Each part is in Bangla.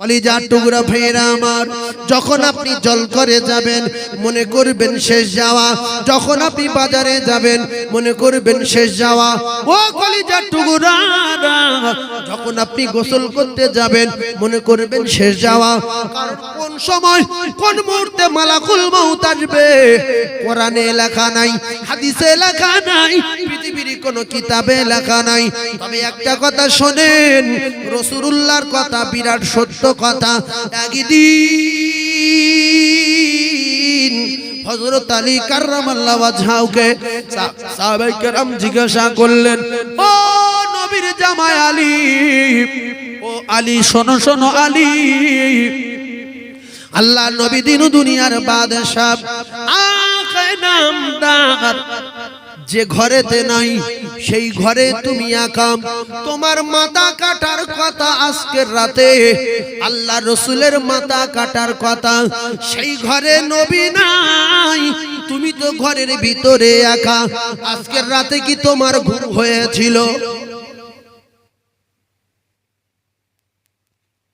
কলিজার টুকরা ভাইয়েরা আমার। যখন আপনি জল করে যাবেন, মনে করবেন শেষ যাওয়া। যখন আপনি বাজারে যাবেন, মনে করবেন শেষ যাওয়া। ও কলিজার টুকরা, যখন আপনি গোসল করতে যাবেন, মনে করবেন শেষ যাওয়া। কোন সময়, কোন মুহূর্তে মালাকুল মউত আসবে? কোরআনে লেখা নাই, হাদিসে লেখা নাই, পৃথিবীর কোনো কিতাবে লেখা নাই। তবে একটা কথা শোনেন রসুলুল্লাহর কথা বিরাট সত্য। কথা একদিন হযরত আলী কাররামাল্লাহ ওয়াজহাউকে সাহাবায়ে কেরাম জিজ্ঞাসা করলেন, ও নবীর জামাই আলী, ও আলী, শোনো শোনো আলী, আল্লাহ নবী দিন দুনিয়ার বাদশাহ আখে নামদার যে ঘরেতে নাই, সেই ঘরে তুমি একাম। তোমার মাথা কাটার কথা আজকের রাতে, আল্লাহ রসুলের মাথা কাটার কথা, সেই ঘরে নবী নাই, তুমি তো ঘরের ভিতরে একা। আজকের রাতে কি তোমার ঘুম হয়েছিল?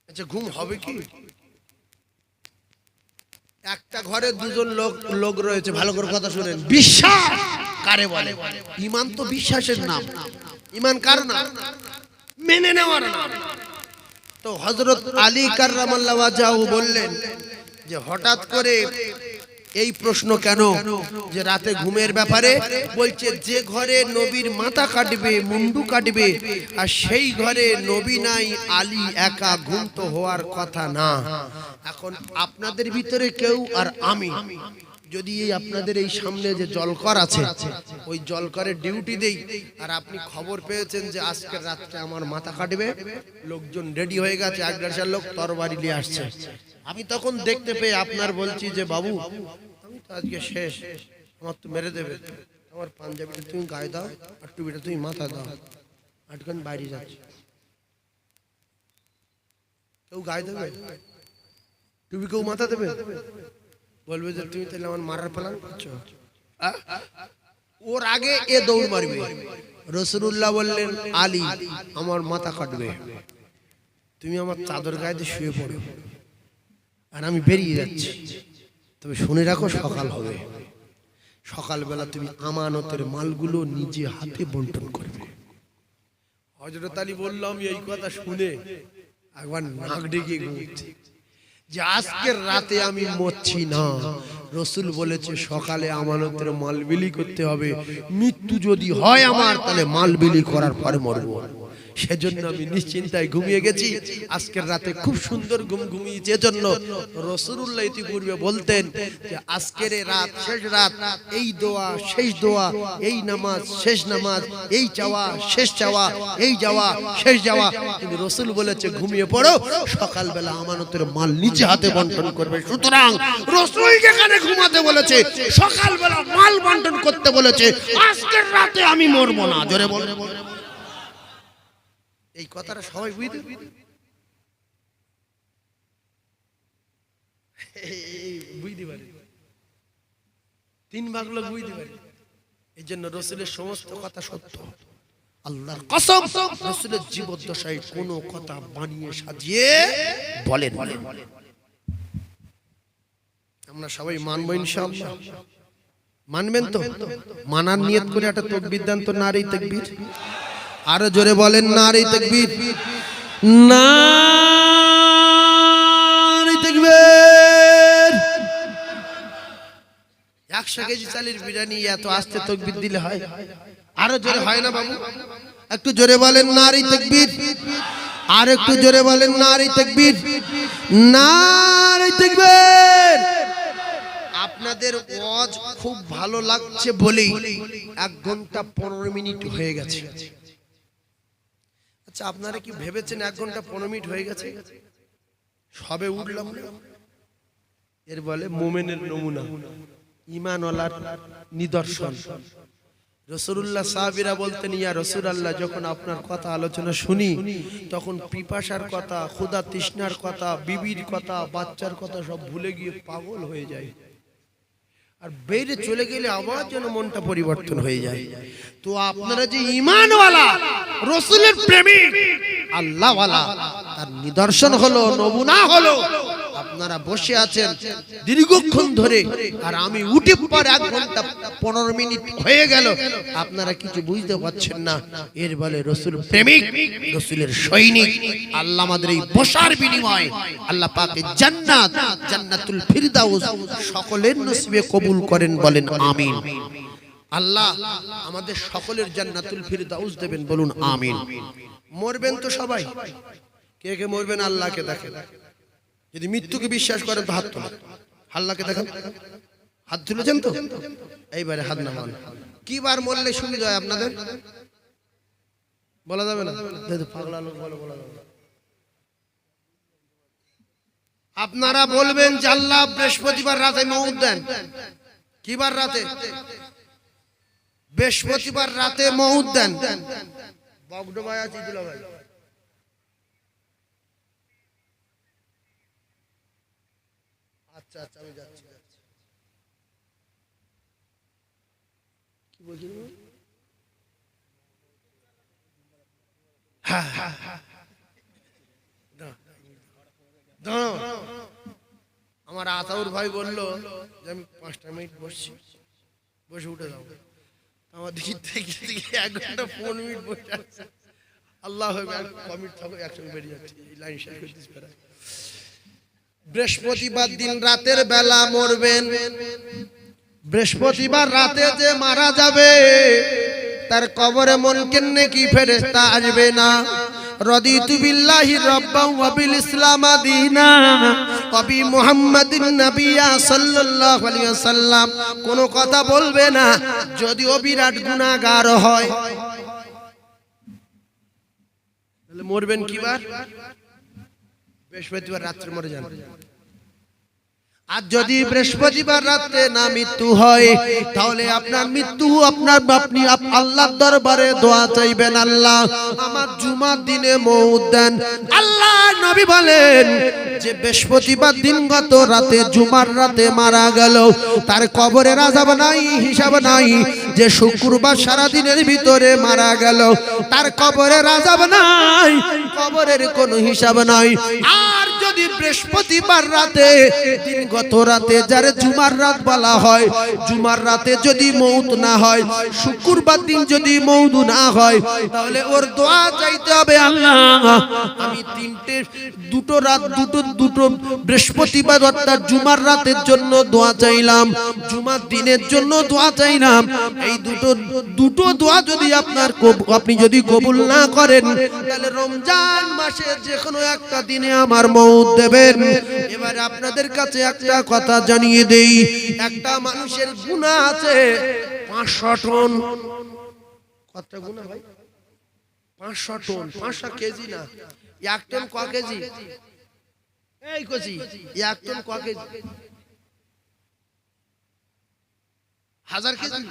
আচ্ছা ঘুম হবে কি? একটা ঘরে দুজন লোক লোক রয়েছে, ভালো করে কথা শুনেন। বিশ্বাস! কারে বলে? ইমান তো বিশ্বাসের নাম। ইমান কার নাম? মেনে নেওয়ার নাম। তো হযরত আলী কাররামাল্লাহ বললেন যে হঠাৎ করে এই প্রশ্ন কেন? যে রাতে ঘুমের ব্যাপারে বলছে, যে ঘরে নবীর মাথা কাটবে, মুন্ডু কাটবে, আর সেই ঘরে নবী নাই, আলী একা ঘুম তো হওয়ার কথা না। এখন আপনাদের ভিতরে কেউ আর আমি যদি এই আপনাদের এই সামনে যে জলকর আছে, ওই জলকরের ডিউটি দেই, আর আপনি খবর পেয়েছেন যে আজকের রাত্রে আমার মাথা কাটবে, লোকজন রেডি হয়ে গেছে এক লোক তরবারি নিয়ে আসছে। আমি তখন দেখতে পেয়ে আপনার বলছি যে, বাবু আজকে শেষ, আমার তো মেরে দেবে। আমার পাঞ্জাবিটা তুমি গায়ে দাও, আর টুপিটা তুমি মাথা দাও। আটখান বাইরে যাচ্ছে। কেউ গায়ে দেবে? টুপি কেউ মাথা দেবে? বলবে যে তুমি তাহলে আমার মারার প্ল্যান করছ? ওর আগে এ দৌড় মারবে। রসুল্লাহ বললেন আলী আমার মাথা কাটবে। তুমি আমার চাদর গায়ে শুয়ে পড়ো। আর আমি বেরিয়ে যাচ্ছি। তবে শুনে রাখো সকাল হবে। সকালবেলা তুমি আমানতের মালগুলো নিজে হাতে বন্টন করবে। হজরত আলী বললাম এই কথা শুনে একবার নাক ডেকে ঘুমছে যে আজকের রাতে আমি মরছি না। রসুল বলেছে, সকালে আমানতের মাল বিলি করতে হবে। মৃত্যু যদি হয় আমার, তাহলে মাল বিলি করার পরে মরবো। সেজন্য আমি নিশ্চিন্তায় ঘুমিয়ে গেছি। আজকের রাতে খুব সুন্দর ঘুম ঘুমিয়েছি। এজন্য রসুল্লাহ ইতিপূর্বে বলতেন যে আজকের এই রাত শেষ রাত এই দোয়া শেষ দোয়া এই নামাজ শেষ নামাজ এই চাওয়া শেষ চাওয়া এই যাওয়া শেষ যাওয়া। কিন্তু রসুল বলেছে ঘুমিয়ে পড়ো সকালবেলা আমানতের মাল নিচে হাতে বন্টন করবে। সুতরাং রসুল যেখানে ঘুমাতে বলেছে সকালবেলা মাল বন্টন করতে বলেছে আজকের রাতে আমি মরবো না। জোরে বলে এই কথাটা সবাই বুঝতে বুঝতে পারে। তিন ভাগ লোক বুঝতে পারে। এই জন্য রসুলের সমস্ত কথা সত্য। কসম, রসুলের জীবদ্দশায় কোনো কথা বানিয়ে সাজিয়ে বলেন। আমরা সবাই মানবো ইনশাআল্লাহ। মানবেন তো? মানার নিয়ত করে একটা তকবির তো নারী তকবির। আরও জোরে বলেন, নারী তকবির। নারী তকবির। একশো কেজি চালের বিরিয়ানি এত আস্তে তকবির দিলে হয়? আরও জোরে হয় না বাবু? একটু জোরে বলেন, নারী তকবির। আর একটু জোরে বলেন, নারী তকবির। নারী তকবির। আপনাদের ওয়াজ খুব ভালো লাগছে বলেই এক ঘণ্টা পনেরো মিনিট হয়ে গেছে। আচ্ছা আপনারা কি ভেবেছেন এক ঘণ্টা পনেরো মিনিট হয়ে গেছে? সবে উঠলাম। এর বলে মোমেনের নমুনা, ইমানওয়ালার নিদর্শন। রসুল্লাহ সাহাবিরা বলতেন, ইয়া রসুল আল্লাহ যখন আপনার কথা আলোচনা শুনি, তখন পিপাসার কথা, ক্ষুধা তৃষ্ণার কথা, বিবির কথা, বাচ্চার কথা সব ভুলে গিয়ে পাগল হয়ে যায় আর বেড়ে চলে গেলে আবার যেন মনটা পরিবর্তন হয়ে যায়। তো আপনারা যে ইমানওয়ালা রসুলের প্রেমিক আল্লাহওয়ালা তার নিদর্শন হলো নমুনা হলো আপনারা বসে আছেন দীর্ঘক্ষণ ধরে, আর আমি উঠে পর এক ঘণ্টা পনেরো মিনিট হয়ে গেল। আপনারা কিছু বুঝতে পারছেন না। এর বলে রসুল প্রেমিক, রসুলের সৈনিক। আল্লাহ আমাদের এই বসার বিনিময় আল্লাহ পাকে জান্নাত, জান্নাতুল ফিরদাউস সকলের নসিবে কবুল করেন, বলেন আমিন। আল্লাহ আমাদের সকলের জান্নাতুল ফিরদাউস দেবেন, বলুন আমিন। মরবেন তো সবাই। কে কে মরবেন? আল্লাহকে দেখেন। যদি মৃত্যুকে বিশ্বাস করেন তো হাত তোলেন। আল্লাহকে দেখেন। হাত তুলেছেন তো? এইবারে হাত নামান। কি বার মরলে সুবিধা হয় আপনাদের? বলা যাবে না? পাগলা লোক বলে বলা যাবে আপনারা বলবেন যে আল্লাহ বৃহস্পতিবার রাতে মৌত দেন। কিবার রাতে? বৃহস্পতিবার রাতে মৌত দেন। বগডোবায় আছে দুলা ভাই আমার আতাউর ভাই বলল যে আমি পাঁচটা মিনিট বসছি, বসে উঠে যাব আমার দিকে থেকে এক ঘণ্টা পনেরো মিনিট বসে আল্লাহ কমিট থাকো, একসঙ্গে বেরিয়ে যাচ্ছে। এই লাইন শেষ করে দিস বৃহস্পতিবার দিন রাতের বেলা মরবেন। বৃহস্পতিবার রাতে যে মারা যাবে, তার কবরে মন কেন্নে কি ফেরেস্তা আসবে না। ওয়াসাল্লাম কোনো কথা বলবে না, যদিও বিরাট গুনাহগার হয়। মরবেন কিবার? বৃহস্পতিবার রাত্রে মরে যান। আর যদি বৃহস্পতিবার রাতে না মৃত্যু হয় তাহলে আপনার মৃত্যু আপনার আপনি আপ- আল্লাহর দরবারে দোয়া চাইবেন আল্লাহ। আমার জুমার দিনে মৌত দেন। আল্লাহ নবী বলেন যে বৃহস্পতিবার দিন গত রাতে জুমার রাতে মারা গেল। তার কবরের আজাব নাই হিসাব নাই যে শুক্রবার সারা দিনের ভিতরে মারা গেল। তার কবরের আজাব নাই কবরের কোনো হিসাব নাই। আর যদি বৃহস্পতিবার রাতে দিন গত রাতে যারে জুমার রাত বলা হয়, জুমার রাতে যদি মৌত না হয়, শুক্রবার দিন যদি মৌত না হয়, তাহলে ওর দোয়া চাইতে হবে আল্লাহ। আমি তিনটে, দুটো রাত, দুটো দুটো বৃহস্পতিবার অর্থাৎ জুমার রাতের জন্য দোয়া চাইলাম, জুমার দিনের জন্য দোয়া চাইলাম। এই দুটো দুটো দোয়া যদি আপনার আপনি যদি কবুল না করেন, তাহলে রমজান মাসে যে কোনো একটা দিনে আমার মৌত দেবেন। এবারে আপনাদের কাছে একটা কথা জানিয়ে দেই, একটা মানুষের গুণা আছে পাঁচশো টন। কতটা গুণা ভাই? পাঁচশো টন, পাঁচশো কেজি না? এক টন ক কেজি? এই এক টন ক কেজি? হাজার কেজি?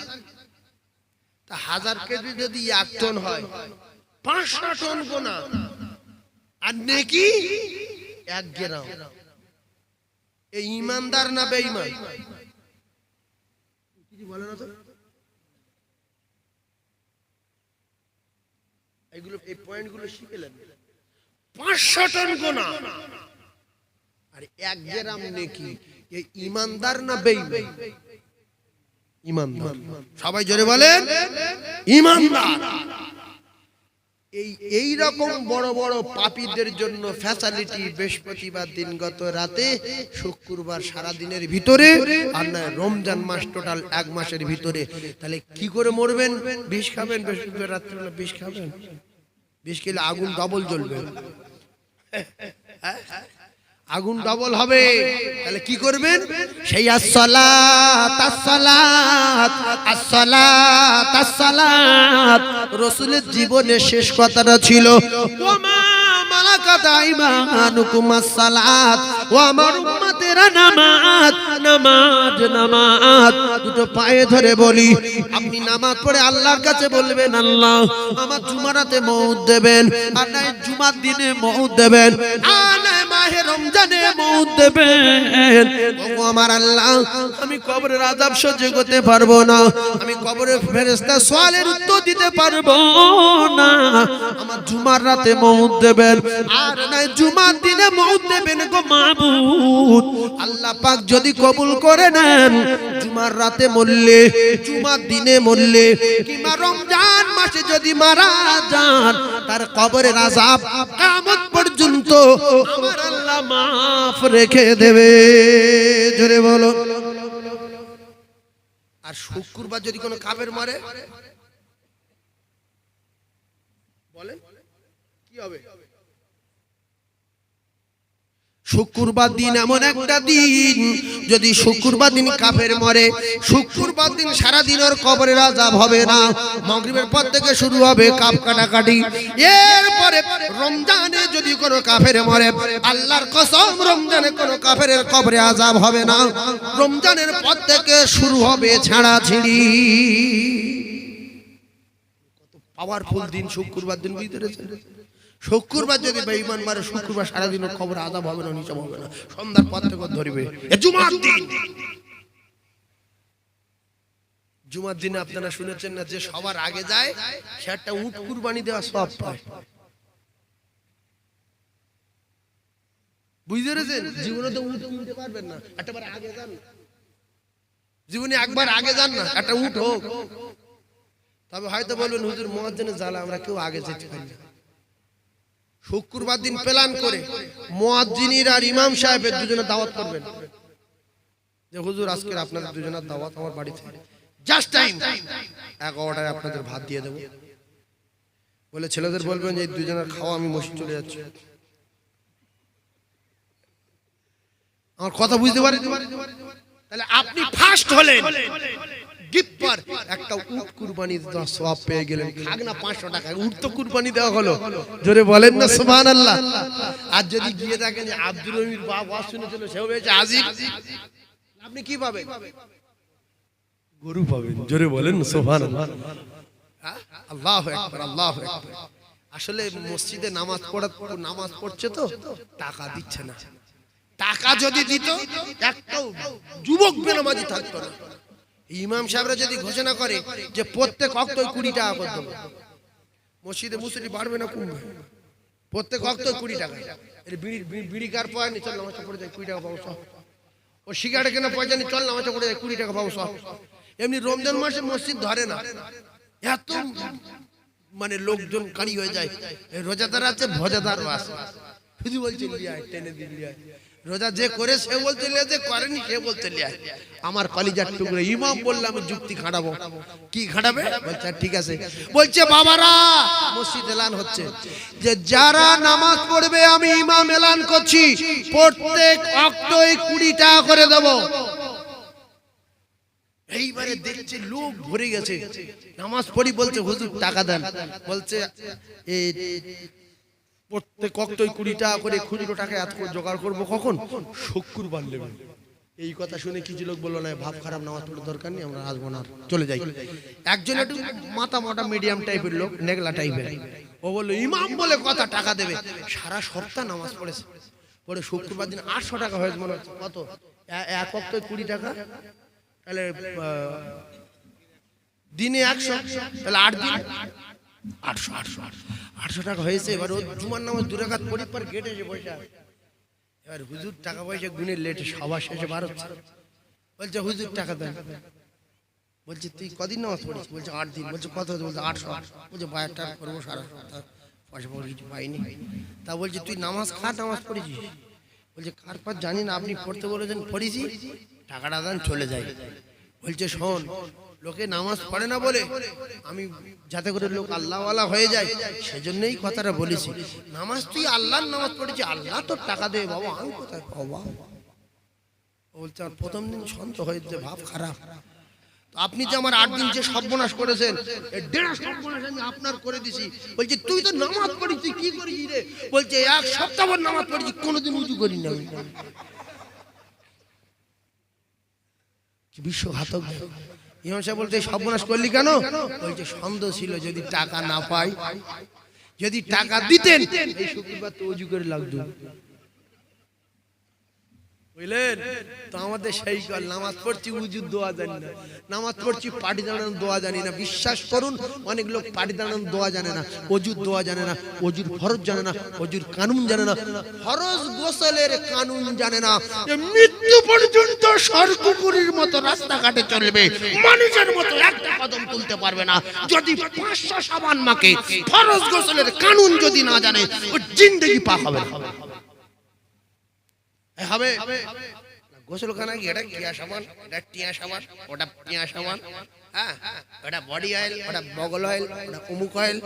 তা হাজার কেজি যদি এক টন হয় টন গোনা আর নেকি? এক গ্রাম। এই ইমানদার না বেঈমান? না এই ইমানদার না ইমানদার। সবাই জোরে বলেন ইমানদার। এই এই রকম বড় বড় পাপীদের জন্য ফ্যাসিলিটি বৃহস্পতিবার দিন গত রাতে, শুক্রবার সারা দিনের ভিতরে আর না রমজান মাস টোটাল এক মাসের ভিতরে। তাহলে কি করে মরবেন? বিষ খাবেন? বৃহস্পতিবার রাত্রিবেলা বিষ খাবেন? বিষ খেলে আগুন ডবল জ্বলবে। আগুন ডবল হবে। তাহলে কি করবেন? সেই রাসূলের জীবনের শেষ কথাটা ছিল ও আমার নামাজ নামাজ নামাজ। দুটো পায়ে ধরে বলি, আপনি নামাজ পড়ে আল্লাহর কাছে বলবেন, আল্লাহ আমার জুমারাতে দেবেন, আর নাই জুমার দিনে দেবেন মাহে রমজানে দেবেন। ওগো আমার আল্লাহ, আমি কবরের আযাব সহ্য করতে পারব না, আমি কবরের ফেরেশতা সওয়ালের উত্তর দিতে পারব না। আমার জুমার রাতে মৌত দেবেন নাই জুমার দিনে মৌত দেবেন গো আল্লাহ পাক যদি কবুল করে নেন, জুমার রাতে মরলে, জুমার দিনে মরলে, কিংবা রমজান মাসে যদি মারা যান, তার কবরের পর্যন্ত আমার আল্লাহ মাফ রেখে দেবে। জোরে বলো। আর শুক্রবার যদি কোনো কাবের মারে, বলেন, কি হবে? শুক্রবার দিন এমন একটা দিন, যদি শুক্রবার দিন কাফের মরে, শুক্রবার দিন সারা দিন ওর কবরের আজাব হবে না। মগরিবের পর থেকে শুরু হবে কাপ কাটাকাটি। এরপরে রমজানে যদি কোনো কাফের মরে, আল্লাহর কসম, রমজানে কোনো কাফের কবরে আজাব হবে না। রমজানের পর থেকে শুরু হবে ছাড়া ছিড়ি। পাওয়ারফুল দিন শুক্রবার দিন বুঝতে শুক্রবার যদি বেঈমান মারে শুক্রবার সারাদিন ওর খবর আদাব হবে না নিচে হবে না। সন্ধ্যার পর থেকে ধরবে। এ জুমার দিন! জুমার দিনে আপনারা শুনেছেন না যে সবার আগে যায় সে একটা উট কুরবানি দেওয়া সব পায়। বুঝতে পেরেছেন? জীবনে তো উট কিনতে পারবেন না। একটাবার আগে যান। জীবনে একবার আগে যান না একটা উট হোক। তবে হয়তো বলবেন হুজুর মহাজনের জ্বালা আমরা কেউ আগে যেতে পারি না। শুক্রবার দিন প্ল্যান করে মোয়াজ্জিনির আর ইমাম সাহেবের দুজনে দাওয়াত করবেন। যে হুজুর, আজকের আপনাদের দুজনের দাওয়াত আমার বাড়িতে। জাস্ট টাইম এগারোটায় আপনাদের ভাত দিয়ে দেবো। বলে ছেলেদের বলবেন যে দুজনের খাওয়া আমি মসজিদ চলে যাচ্ছি। আমার কথা বুঝতে পারি তাহলে আপনি ফার্স্ট হলেন। গিপ্পার একটা উট কুরবানি দেওয়ার সওয়াব পেয়ে গেলেন। খাগ না পাঁচশো টাকা উট তো কুরবানি দেওয়া হলো। জোরে বলেন না সুবহান আল্লাহ আর যদি গিয়ে আব্দুল রহিমের বাপ শুনেছিল, সেও হয়েছে আপনি কি পাবেন? গরু পাবেন। জোরে বলেন না সুবহান আল্লাহ আল্লাহ আসলে মসজিদে নামাজ পড়া নামাজ পড়ছে তো, টাকা দিচ্ছে না। টাকা যদি দিত, একটাও যুবক বেনামাজি থাকতো না। ইমাম সাহেবরা যদি ঘোষণা করে যে প্রত্যেক অক্ত কুড়ি টাকা করে দেবো মসজিদে মুসলি বাড়বে না কমবে প্রত্যেক অক্ত কুড়ি টাকা। বিড়ি কার পয়সা নি চল নামাজটা পড়ে যায় কুড়ি টাকা পাবো, সব। ও সিগারেট কেনা পয়সা নি চল নামাজটা পড়ে যায় কুড়ি টাকা পাবো, সব। এমনি রমজান মাসে মসজিদ ধরে না। এত মানে লোকজন কারি হয়ে যায়। রোজাদার আছে, ভজাদারও আছে। শুধু বলছে টেনে লিয়ায়। রোজা যে করে সে বলতে লিয়া, যে করেনি সে বলতে লিয়ায় আমার কলিজার টুকরো, ইমাম বললে আমি যুক্তি খাটাবো। কি খাটাবে? বলছে, ঠিক আছে। বলছে, বাবারা, মসজিদ এলান হচ্ছে। যে যারা নামাজ পড়বে, আমি ইমাম এলান করছি। প্রত্যেক অক্টই কুড়ি টাকা করে দেবো। এইবারে দেখছে লোক ভরে গেছে। নামাজ পড়ি বলছে, হুজুর, টাকা দেন। বলছে প্রত্যেক অক্টই কুড়ি টাকা করে খুচরো টাকা এত করে জোগাড় করব কখন? শুক্রবার নেবেন এই কথা শুনে কিছু লোক বলল না ভাব খারাপ নামাজ পড়ার দরকার নেই আমরা আসব না চলে যাই। একজন একটু মাথা মোটা মিডিয়াম টাইপের লোক নেগলা টাইপের ও বলল ইমাম বলে কথা টাকা দেবে। সারা সপ্তাহ নামাজ পড়েছে। পরে শুক্রবার দিন আটশো টাকা হয়েছে মনে হচ্ছে। কত? এক অক্টই কুড়ি টাকা? তাহলে দিনে একশো? তাহলে আট দিন? আটশো আটশো আটশো। আটশো টাকা হয়েছে, এবার ও জুমার নামাজ দু রাখাত পড়ি পর গেটে এসে বসে এবার হুজুর টাকা পয়সা গুনে লেট, সবার শেষে বার বলছে, হুজুর, টাকা দেন। বলছে, তুই কদিন নামাজ পড়িস? বলছে, আট দিন। বলছে, কত? বলছে, আটশো আটশো। বলছে বাইর টাকা করব সারা সপ্তাহ। পয়সা পয়সা কিছু পাইনি। তা বলছে, তুই নামাজ খা নামাজ পড়েছিস বলছে, কার পর জানি না, আপনি পড়তে বলেছেন পড়েছি টাকাটা দেন, চলে যাই। বলছে, শোন লোকে নামাজ পড়ে না বলে আমি যাতে করে লোক আল্লাহওয়ালা হয়ে যায়, সেজন্যই কথাটা বলেছি। নামাজ তুই আল্লাহর নামাজ পড়েছি, আল্লাহ তোর টাকা দেবে, বাবা, আমি কোথায় বাবা? বলছে, আমার প্রথম দিন শান্ত হয়েছে ভাব খারাপ। আপনি যে আমার আট দিন যে সর্বনাশ করেছেন আমি আপনার করে দিছি। বলছে, তুই তো নামাজ পড়ি তুই কি করিস রে? বলছে, এক সপ্তাহ পর নামাজ পড়েছি, কোনোদিন উঁচু করি না বিশ্বঘাতক সাহেব বলতে এই সর্বনাশ করলি কেন? বলছে, সন্দেহ ছিল যদি টাকা না পাই, যদি টাকা দিতেন, এই শুক্রবার তো অজু করে লাগতো। বুঝলেন? তো আমাদের সেই নামাজ পড়ছি দোয়া জানি না। নামাজ পড়ছি পাটি দাঁড়ানোর দোয়া জানি না। বিশ্বাস করুন, অনেক লোক পাটি দাঁড়ানোর দোয়া জানে না, অজুর দোয়া জানে না, অজুর ফরজ জানে না, অজুর কানুন জানে না। ফরজ গোসলের কানুন জানে না। মৃত্যু পর্যন্ত সরকুকুরির মতো রাস্তাঘাটে চলবে, মানুষের মতো একটা কদম তুলতে পারবে না। যদি পাঁচশো সাবান মাকে ফরজ গোসলের কানুন যদি না জানে ও জিন্দগি পাক হবে না। হবে। গোসল খানা কি? এটা টিয়া সাবান এটা টিয়া সাবান ওটা টিয়া সাবান হ্যাঁ? ওটা বডি অয়েল, ওটা বগল অয়েল, ওটা অমুক অয়েল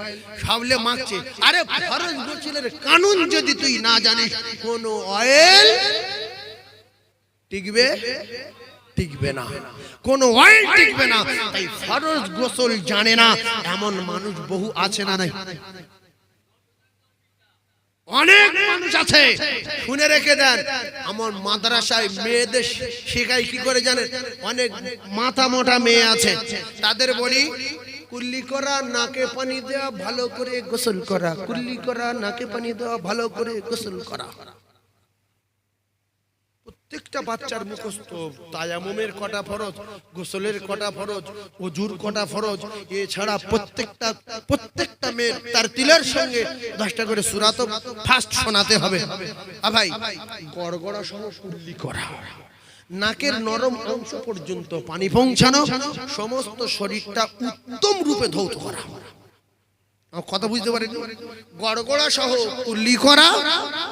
সবলে মাখছে। আরে ফরজ গোসলের কানুন যদি তুই না জানিস, কোন অয়েল টিকবে টিকবে না। কোন অয়েল টিকবে না। তাই ফরজ গোসল জানে না, এমন মানুষ বহু আছে না নাই? অনেক মানুষ আছে। শুনে রেখে দেন আমার মাদ্রাসায় মেয়েদের শেখাই কি করে জানেন? অনেক মাথা মোটা মেয়ে আছে। তাদের বলি কুল্লি করা নাকে পানি দেওয়া ভালো করে গোসল করা। কুল্লি করা নাকে পানি দেওয়া ভালো করে গোসল করা। প্রত্যেকটা বাচ্চার মুখস্থ। তায়ামুমের কটা ফরজ, গোসলের কটা ফরজ অজুর কটা ফরজ, এছাড়া প্রত্যেকটা প্রত্যেকটা মেয়ের তার তিলের সঙ্গে দশটা করে সুরাত ফার্স্ট শোনাতে হবে। ভাই, গড়গড়া সহ কুল্লি করা। নাকের নরম অংশ পর্যন্ত পানি পৌঁছানো, সমস্ত শরীরটা উত্তম রূপে ধৌত করা। কথা বুঝতে পারেন। গড়গড়া সহ কুল্লি করা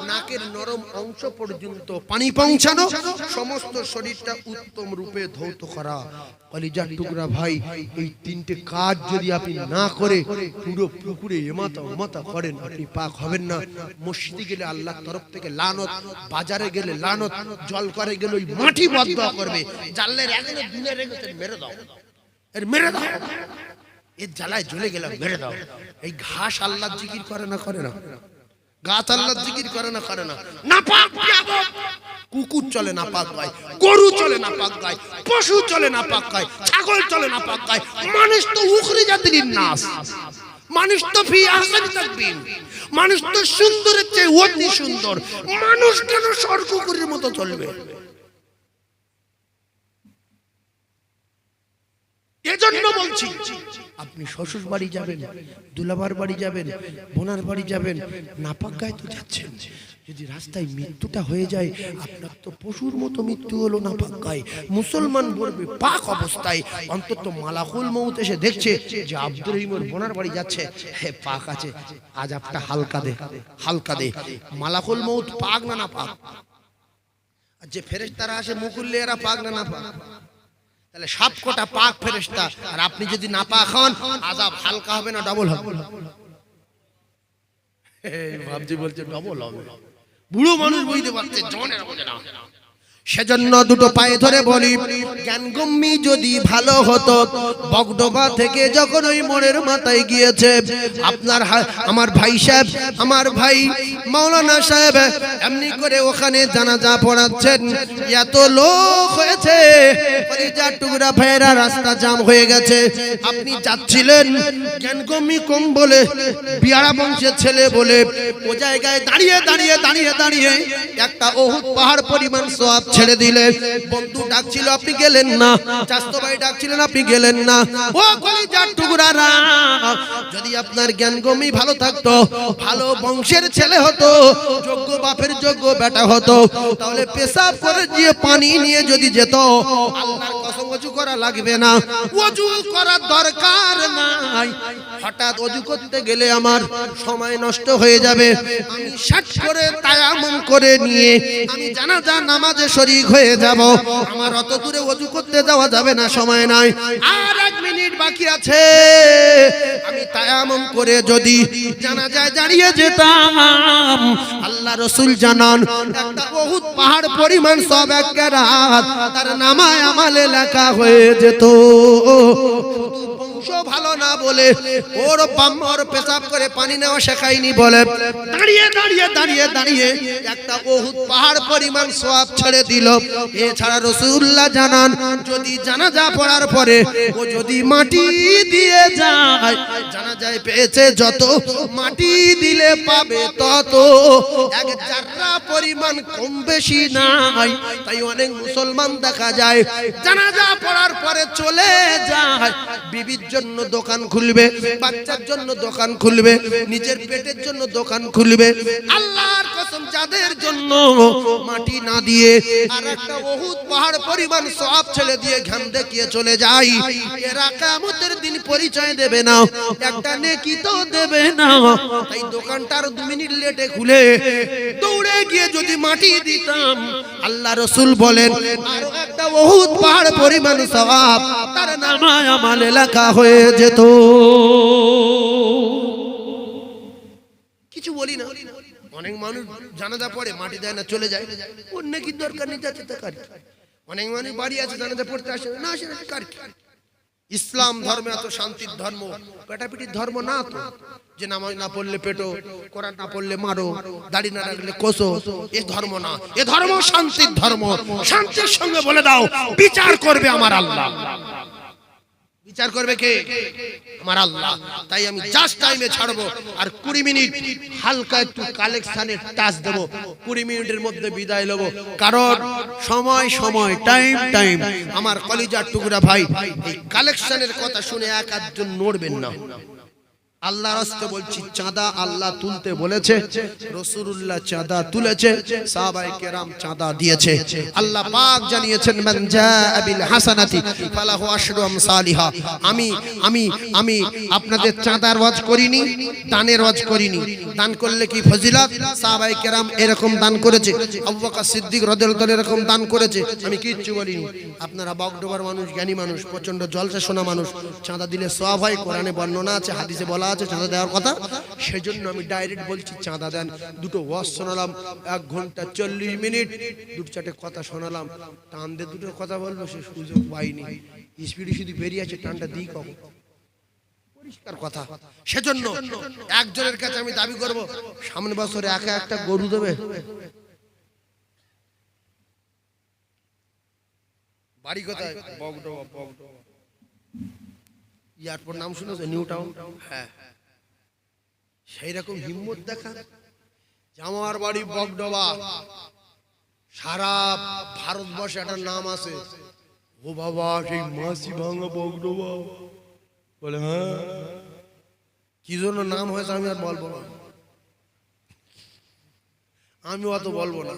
নাকের নরম অংশ পর্যন্ত পানি পৌঁছানো, সমস্ত শরীরটা উত্তম রূপে ধৌত করা। কলিজার টুকরা ভাই, এই তিনটে কাজ যদি আপনি না করে, পুরো পুকুরে এমাতা ওমাতা করেন, আপনি পাক হবেন না। মসজিদে গেলে আল্লাহর তরফ থেকে লানত, বাজারে গেলে লানত জল করে গেলে ওই মাটি বদ্ধ করবে। জানলে এখনও দিনে রেখেছেন মেরে দাও। এর মেরে দাও। এর জ্বালায় জ্বলে গেলাম, মেরে দাও। এই ঘাস আল্লাহ জিকির করে না করে না। গাছ আল্লাহ জিকির করে না করে না। না পাক। কুকুর চলে না পাক গায়, গরু চলে না পাক গায়, পশু চলে না পাক গায়, ছাগল চলে না পাক গায়। মানুষ তো উখরি জাতির নাস মানুষ তো ফি তাকবীর। মানুষ তো সুন্দরের চেয়ে অতি সুন্দর। মানুষ কেন সরকুকুরের মতো চলবে? এজন্য বলছি আপনি শ্বশুর বাড়ি যাবেন দুলাবার বাড়ি যাবেন বোনার বাড়ি যাবেন নাপাক গায়ে তো যাচ্ছেন। যদি রাস্তায় মৃত্যুটা হয়ে যায় আপনার তো পশুর মতো মৃত্যু হলো নাপাক গায়ে মুসলমান বলবে পাক অবস্থায়। অন্তত মালাকুল মৌত এসে দেখছে যে আব্দুর রহিমর বোনার বাড়ি যাচ্ছে। হে পাক আছে আজ আপটা হালকা দে হালকা দে। মালাকুল মৌত পাক না না পাক আর যে ফেরেশতারা আসে মুকুল্লে এরা পাক না না পাক তাহলে সব কটা পাক ফেরেস্তা আর আপনি যদি না পাক হন আজাব হালকা হবে না ডবল হবে। ভাবজি ভাবছি বলছে ডবল হবে। বুড়ো মানুষ বুঝতে পারছে জনের বোঝে না। সেজন্য দুটো পায়ে ধরে বলি জ্ঞানগম্যি যদি ভালো হতো বগডোবা থেকে যখন ওই মোড়ের মাথায় গিয়েছে, আপনার আমার ভাই সাহেব, আমার ভাই মাওলানা সাহেব এমনি করে ওখানে জানাজা পড়াচ্ছেন। এত লোক হয়েছে টুকরা ভাইয়েরা রাস্তা জাম হয়ে গেছে। আপনি যাচ্ছিলেন জ্ঞানগম্যি কম বলে, বিয়ারা বংশের ছেলে বলে, ও জায়গায় দাঁড়িয়ে দাঁড়িয়ে দাঁড়িয়ে দাঁড়িয়ে একটা অহুত পাহাড় পরিমাণ সব ছেড়ে দিলে। বন্ধু ডাকছিল, আপনি গেলেন না। চাস্তো ভাই ডাকছিলেন, আপনি গেলেন না। ও কলিজার টুকরারা, যদি আপনার জ্ঞান গমি ভালো থাকতো, ভালো বংশের ছেলে হতো, যোগ্য বাপের যোগ্য বেটা হতো, তাহলে পেশাব করে যে পানি নিয়ে যদি যেত, আল্লাহর অজু করা লাগবে না। অজু করার দরকার নাই। হঠাৎ অজু করতে গেলে আমার সময় নষ্ট হয়ে যাবে। আমি ষাট করে তায়ামম করে নিয়ে আমি জানাজা নামাজে শরীক হয়ে যাব। আমার অত দূরে অজু করতে যাওয়া যাবে না, সময় নাই। আর এক মিনিট বাকি আছে। আমি তায়ামম করে যদি জানাজায় দাঁড়িয়ে যেতাম, আল্লাহ রসুল জানান, একটা বহুত পাহাড় পরিমাণ সব এক রাত তার নামায় আমালে লেখা হয়ে যেত। বংশ ভালো না বলে ওর বাম্মর পেশাব করে পানি নেওয়া শেখায়নি বলে। দাঁড়িয়ে দাঁড়িয়ে দাঁড়িয়ে দাঁড়িয়ে একটা বহুত পাহাড় পরিমাণ সোয়াব ছেড়ে দিল। এছাড়া রসুল্লাহ জানান, যদি জানাজা পড়ার পরে ও যদি মাটি দিয়ে যায় জানা যায় পেয়েছে যত, মাটি দিলে পাবে তত। এক জাররা পরিমাণ কম বেশি নাই, তাই অনেক মুসলমান দেখা যায়, জানাজা পড়ার পরে চলে যায়। বিবির জন্য দোকান খুলবে, বাচ্চার জন্য দোকান খুলবে, নিজের পেটের জন্য দোকান খুলবে। আল্লাহর কসম যাদের জন্য মাটি না দিয়ে আর একটা বহুত পাহাড় পরিমাণ সব ছেড়ে দিয়ে ঘাম দেখিয়ে চলে যাই এরা কামতের দিন পরিচয় দেবে না, একটা নেকি তো দেবে না। তাই দোকানটার দু মিনিট লেটে খুলে দৌড়ে গিয়ে যদি মাটি দিতাম, আল্লাহ রসুল বলেন, আরও একটা বহুত পাহাড় পরিমাণ সওয়াব তার নামায় আমার এলাকা হয়ে যেত। কিছু বলি না। অনেক মানুষ জানাজা পড়ে, মাটি দেয় না, চলে যায়। ওর নাকি দরকার? নেই যাচ্ছে তা অনেক মানুষ বাড়ি আছে, জানাজা পড়তে আসে না আসে না, কার ইসলাম ধর্মে এত শান্তির ধর্ম। পেটাপিটির ধর্ম না তো? যে নামাজ না পড়লে পেটো, কোরআন না পড়লে মারো, দাড়ি না রাখলে কোসো এ ধর্ম না। এ ধর্ম শান্তির ধর্ম। শান্তির সঙ্গে বলে দাও, বিচার করবে আমার আল্লাহ। বিচার করবে কে? আমার আল্লাহ। তাই আমি জাস্ট টাইমে ছাড়বো আর কুড়ি মিনিট হালকা একটু কালেকশনের টাচ দেবো। কুড়ি মিনিটের মধ্যে বিদায় নেব। কারণ সময় সময় টাইম টাইম আমার কলিজার টুকরা ভাই, এই কালেকশনের কথা শুনে এক আধজন নড়বেন না। আল্লাহ রাস্তে বলছি চাঁদা আল্লাহ তুলতে বলেছে রসুল্লাহ চাঁদা তুলেছে সাহাবাই কেরাম চাঁদা দিয়েছে। আল্লাহ পাক জানিয়েছেন মান বিল হাসানাতি ফালাহু আশরু আমসালিহা আমি আমি আমি আপনাদের চাঁদার ওয়াজ করিনি দানের ওয়াজ করিনি। দান করলে কি ফজিলত? সাহাবাই কেরাম এরকম দান করেছে। আবু বকর সিদ্দিক রাদিয়াল্লাহু তাআলা এরকম দান করেছে। আমি কিচ্ছু বলিনি। আপনারা বকডোবার মানুষ জ্ঞানী মানুষ প্রচণ্ড জলসা শোনা মানুষ। চাঁদা দিলে সওয়াব হয় কোরআনে বর্ণনা আছে হাদিসে বলা আছে, চাঁদা দেওয়ার কথা। সেজন্য আমি ডাইরেক্ট বলছি, চাঁদা দেন। দুটো ওয়াজ শোনালাম, এক ঘণ্টা চল্লিশ মিনিট, দুটো চারটে কথা শোনালাম। টান দিয়ে দুটো কথা বলব, সে সুযোগ পাইনি। স্পিডে শুধু বেরিয়ে আছে, টানটা দিই কখন? কথা। সেজন্য একজনের কাছে আমি দাবি বছরে একা একটা গরু দেবে। বাড়ি কোথায়? এয়ারপোর্ট নাম শুনেছো? নিউ টাউন হ্যাঁ। সেই রকম হিম্মত দেখা। যে আমার বাড়ি বগডোবা সারা ভারতবর্ষে একটা নাম আছে। ও বাবা, সেই মাসি ভাঙা বগডোবা বলে হ্যাঁ? কি জন্য নাম হয়েছে আমি আর বলব না। আমি অত বলব না।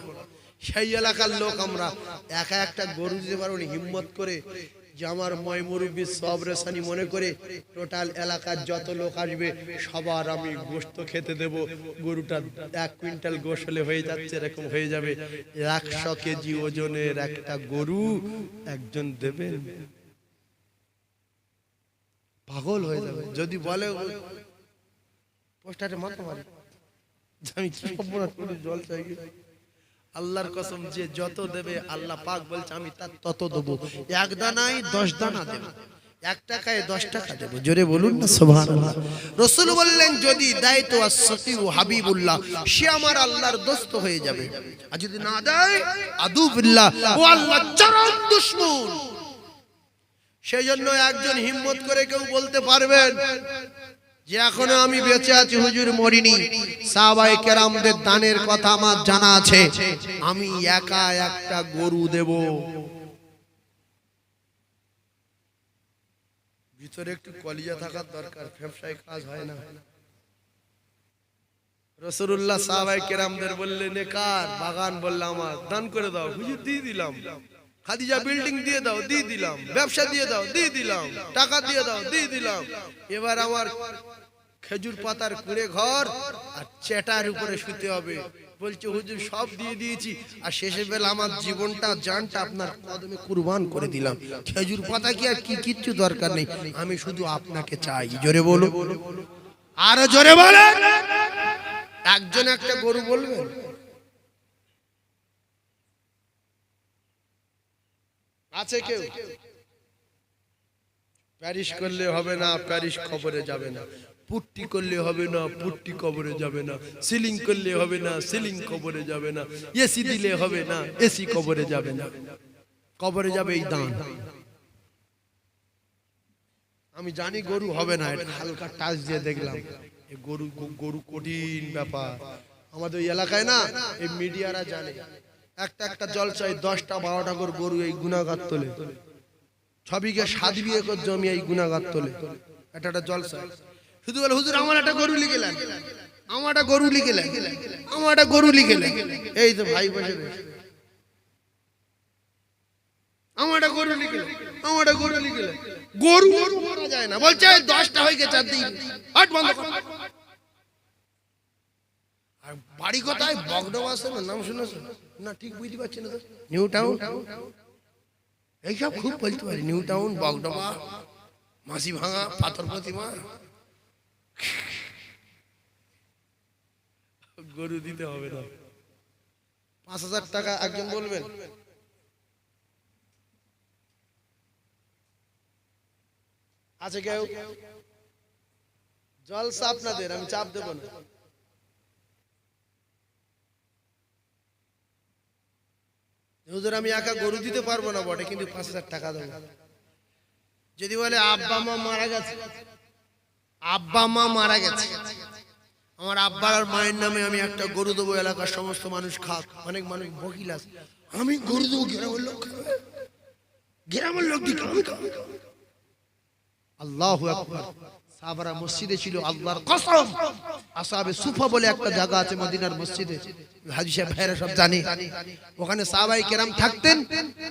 সেই এলাকার লোক আমরা। একা একটা গরু দিতে পারব হিম্মত করে। যে আমার ময় মুরব্বী সব রেশানি মনে করে, টোটাল এলাকার যত লোক আসবে, সবার আমি গোস্ত খেতে দেব। গরুটা এক কুইন্টাল গোশ হলে হয়ে যাচ্ছে, এরকম হয়ে যাবে। একশো কেজি ওজনের একটা গরু একজন দেবেন। পাগল হয়ে যাবে। যদি বলে, পোস্টারে মাথা মারে। জল চাই? আল্লাহর কসম যে যত দেবে আল্লাহ পাক বলছে, আমি তার তত দেবো। এক দানাই দশ দানা দেব। এক টাকায় দশ টাকা দেবো। জোরে বলুন না, সুবহানাল্লাহ। রসুল বললেন, যদি দেয় তো হাবিবুল্লাহ, সে আমার আল্লাহর দোস্ত হয়ে যাবে। আর যদি না দেয়, আদুবিল্লাহ, ও আল্লাহ চরম দুশ্মন। সেই জন্য একজন হিম্মত করে কেউ বলতে পারবেন যে এখনও আমি বেঁচে আছি, হুজুর মরিনি। সাহাবাই কেরামদের দানের কথা আমার জানা আছে। আমি একা একটা গরু দেব। ভিতরে একটু কলিজা থাকার দরকার ব্যবসায় কাজ হয় না। রসুল্লাহ সাহাবাই কেরামদের বললেন কার? বাগান বললাম আমার। দান করে দাও, হুজুর দিয়ে দিলাম। খাদিজা বিল্ডিং দিয়ে দাও দিয়ে দিলাম। ব্যবসা দিয়ে দাও দিয়ে দিলাম। টাকা দিয়ে দাও দিয়ে দিলাম। এবার আমার খেজুর পাতার কুড়ে ঘর আর চেটার উপরে শুতে হবে। বলছে হুজুর সব দিয়ে দিয়েছি। আর শেষে বেলা আমার জীবনটা জানটা আপনার কদমে কুরবান করে দিলাম। খেজুর পাতা কি আর কি কিচ্ছু দরকার নেই? আমি শুধু আপনাকে চাই। জোরে বলো আরও জোরে বলে একজন একটা গরু বলবেন? আছে কেউ? প্যারিস করলে হবে না প্যারিস কবরে যাবে না। পুট্টি করলে হবে না পুট্টি কবরে যাবে না। সিলিং করলে হবে না সিলিং কবরে যাবে না। এসি দিলে হবে না এসি কবরে যাবে না। কবরে যাবে এই দান। আমি জানি গরু হবে না এটা হালকা টাচ দিয়ে দেখলাম। গরু গরু কঠিন ব্যাপার। আমাদের এলাকায় না এই মিডিয়ারা জানে। একটা একটা জলসায় দশটা, বারোটা করে গরু এই গুণাগার তোলে। ছবিকে সাত বিয়ে করে জমি এই গুণাগার তোলে। একটা একটা জলসা শুধু বলে, হুজুর, আমার একটা গরু লিখে লাগে আমার একটা গরু লিখে নেন আমার একটা গরু লিখে নেন এই তো ভাই বসে। আমার একটা গরু লিখে আমার একটা গরু লিখে গরু গরু যায় না। বলছে দশটা হয়ে গেছে আর দিন। হাট আর বাড়ি কোথায়? বগডোবা আছে না নাম শুনেছ না ঠিক বুঝতে পারছি না নিউ টাউন? এইসব খুব বলতে পারি। নিউ টাউন বগডোবা মাসি ভাঙা পাথর প্রতিমা। গরু দিতে হবে না। পাঁচ হাজার টাকা একজন বলবেন? আছে কেউ? জলসা আপনাদের আমি চাপ দেবো না। হুজুর, আমি একা গরু দিতে পারব না বটে, কিন্তু পাঁচ হাজার টাকা দেবো। যদি বলে আব্বা, মা মারা গেছে, আব্বা, মা মারা গেছে, আমার আব্বার আর মায়ের নামে আমি একটা গরু দেবো, এলাকার সমস্ত মানুষ খাক, অনেক মানুষ বকিল আছে। আমি গরু দেবো, গ্রামের লোক গ্রামের লোক আমি। আল্লাহু মসজিদে ছিল আল্লাহর কসম। আসাবে সুফা বলে একটা জায়গা আছে মদিনার মসজিদে। সাহেব, ভাইরা সব জানে। ওখানে কেরাম থাকতেন।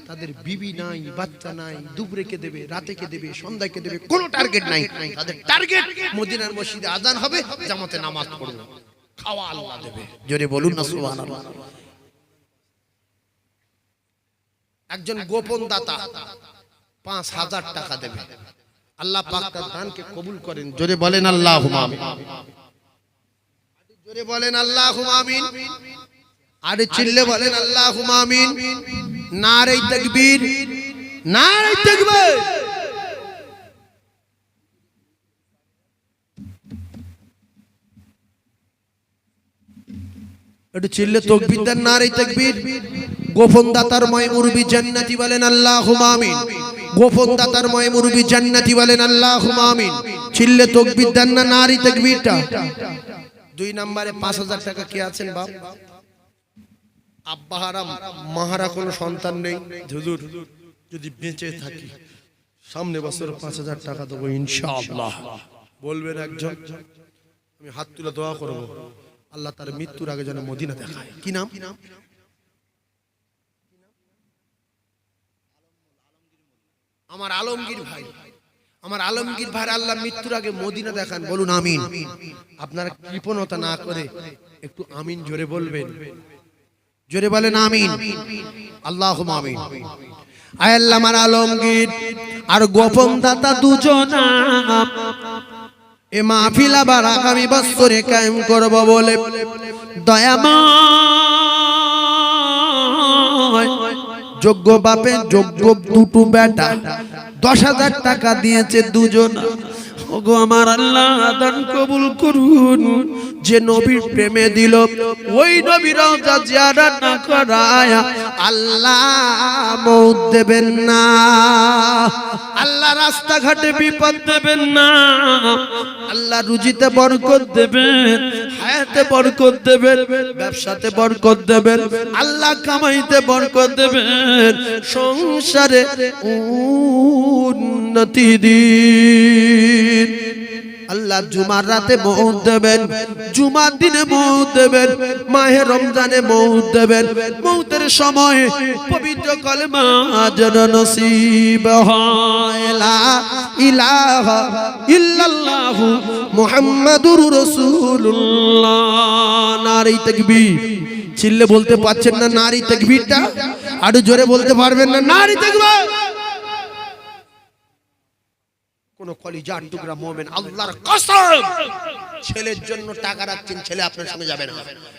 তাদের বিবি নাই, বাচ্চা নাই, দুপুরে কে দেবে, রাতে কে দেবে, সন্ধ্যায় কে দেবে, কোনো টার্গেট নাই। তাদের টার্গেট মদিনার মসজিদে আজান হবে, জামাতে নামাজ পড়বে। খাওয়া আল্লাহ দেবে। জোরে বলুন না, সুবহানাল্লাহ। একজন গোপন দাতা পাঁচ হাজার টাকা দেবে। আল্লাহ পাক তার দানকে কবুল করেন। জোরে বলেন আল্লাহ জোরে বলেন আল্লাহ আমিন। আরে চিল্লে বলেন আল্লাহ আমিন। নারে তাকবীর। নারে তাকবীর। একটু চিল্লে দেন গোপন দাতার জান্নাতি বলেন আল্লাহ আমিন। গোপন দাতার ময় মুরবি জান্নাতি বলেন আল্লাহ আমিন। চিল্লে তকবীর দেন না নারী তাকবীরটা। দুই নম্বরে পাঁচ হাজার টাকা কে আছেন বাপ? আব্বা হারাম মাহারা কোনো সন্তান নেই। হুজুর যদি বেঁচে থাকি সামনে বছর পাঁচ হাজার টাকা দেবো ইনশাআল্লাহ। বলবেন একজন আমি হাত তুলে দোয়া করব। আল্লাহ তার মৃত্যুর আগে যেন মদিনা দেখায়। কি নাম? আমার আলমগীর ভাই, আমার আলমগীর ভাই আল্লাহ মৃত্যুর আগে মদিনা দেখান, বলুন আমিন। আপনারা কৃপণতা না করে একটু আমিন জোরে বলবেন। জোরে বলেন আমিন। আল্লাহ আমিন। আমার আলমগীর, আর গোপন দাতা দুজনা। এ মাহফিল আবার আগামী বছরে কায়েম করব বলে দয়াময় যোগ্য বাপে যোগ্য দুটো বেটা। দশ হাজার টাকা দিয়েছে দুজন। ওগো আমার আল্লাহ দান কবুল করুন। যে নবীর প্রেমে দিল, ওই নবীরাও যা জিয়ারত না করায় আল্লাহ মৌত দেবেন না। আল্লাহ রাস্তাঘাটে বিপদ দেবেন না। আল্লাহ রুজিতে বরকত দেবেন, হায়াতে বরকত দেবেন, ব্যবসাতে বরকত দেবেন, আল্লাহ কামাইতে বরকত দেবেন, সংসারে উন্নতি দিন। আল্লাহ জুমার রাতে মৌত দেবেন, জুমার দিনে মৌত দেবেন, মাহে রমজানে মৌত দেবেন। মৌতের সময় পবিত্র কলমা যেন নসিব হয়। ইলাহা ইল্লাল্লাহু নারী তাকবীর। চিল্লে বলতে পারছেন না নারী তাকবীরটা? আরও জোরে বলতে পারবেন না নারী তাকবীর? কোন কলিজার টুকরা মোমেন, আল্লাহর কসম! ছেলের জন্য টাকা রাখছেন, ছেলে আপনার সঙ্গে যাবে না।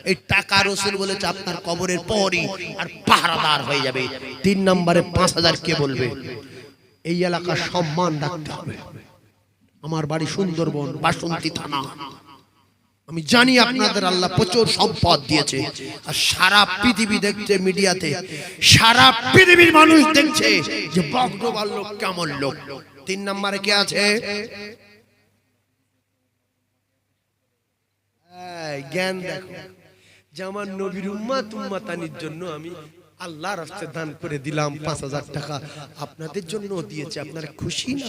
এই টাকা রসুল বলেছে, আপনার কবরের পরই আর পাহারাদার হয়ে যাবে। তিন নম্বরে পাঁচ হাজার কে বলবে? এই এলাকার সম্মান রাখতে হবে। আমার বাড়ি সুন্দরবন, বাসন্তী থানা। আমি জানি আপনাদের আল্লাহ প্রচুর সম্পদ দিয়েছে। আর সারা পৃথিবী দেখছে মিডিয়াতে, সারা পৃথিবীর মানুষ দেখছে যে বগ্রবাল লোক কেমন লোক। তিন নম্বরে কে আছে? জ্ঞান দেখো। যে আমার নবীর উম্মাত উম্মাতানির জন্য আমি আল্লাহ রাস্তায় দান করে দিলাম পাঁচ হাজার টাকা। আপনাদের জন্য দিয়েছে আপনারা খুশি না